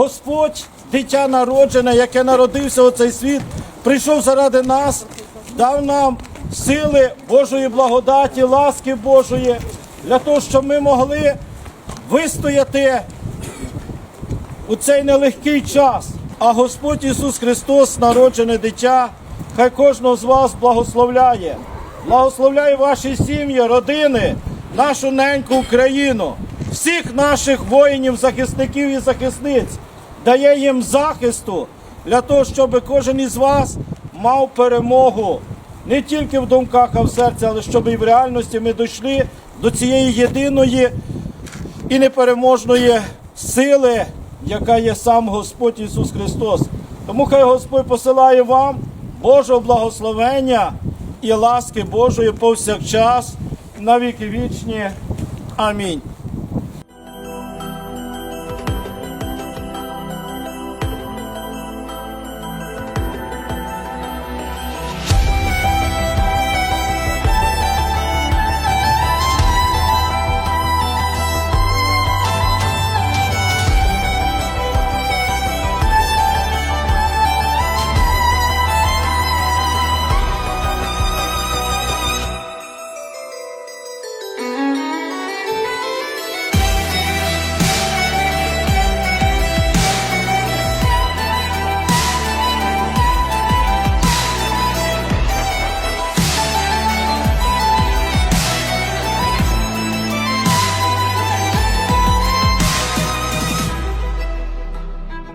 Господь, дитя народжене, яке народився у цей світ, прийшов заради нас, дав нам сили Божої благодаті, ласки Божої, для того, щоб ми могли вистояти у цей нелегкий час. А Господь Ісус Христос, народжене дитя, хай кожного з вас благословляє. Благословляє ваші сім'ї, родини, нашу неньку Україну, всіх наших воїнів, захисників і захисниць, дає їм захисту для того, щоб кожен із вас мав перемогу не тільки в думках, а в серці, але щоб і в реальності ми дійшли до цієї єдиної і непереможної сили, яка є сам Господь Ісус Христос. Тому хай Господь посилає вам Божого благословення і ласки Божої повсякчас на віки вічні. Амінь.